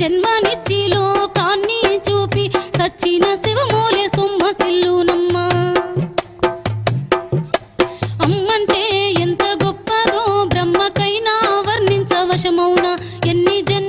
జన్మనిచ్చి లోకాన్ని చూపి సచ్చిన శివమూలే సుమ్మ సిల్లునమ్మ. అమ్మంటే ఎంత గొప్పదో బ్రహ్మకైనా వర్ణించవశమౌన. ఎన్ని జన్మ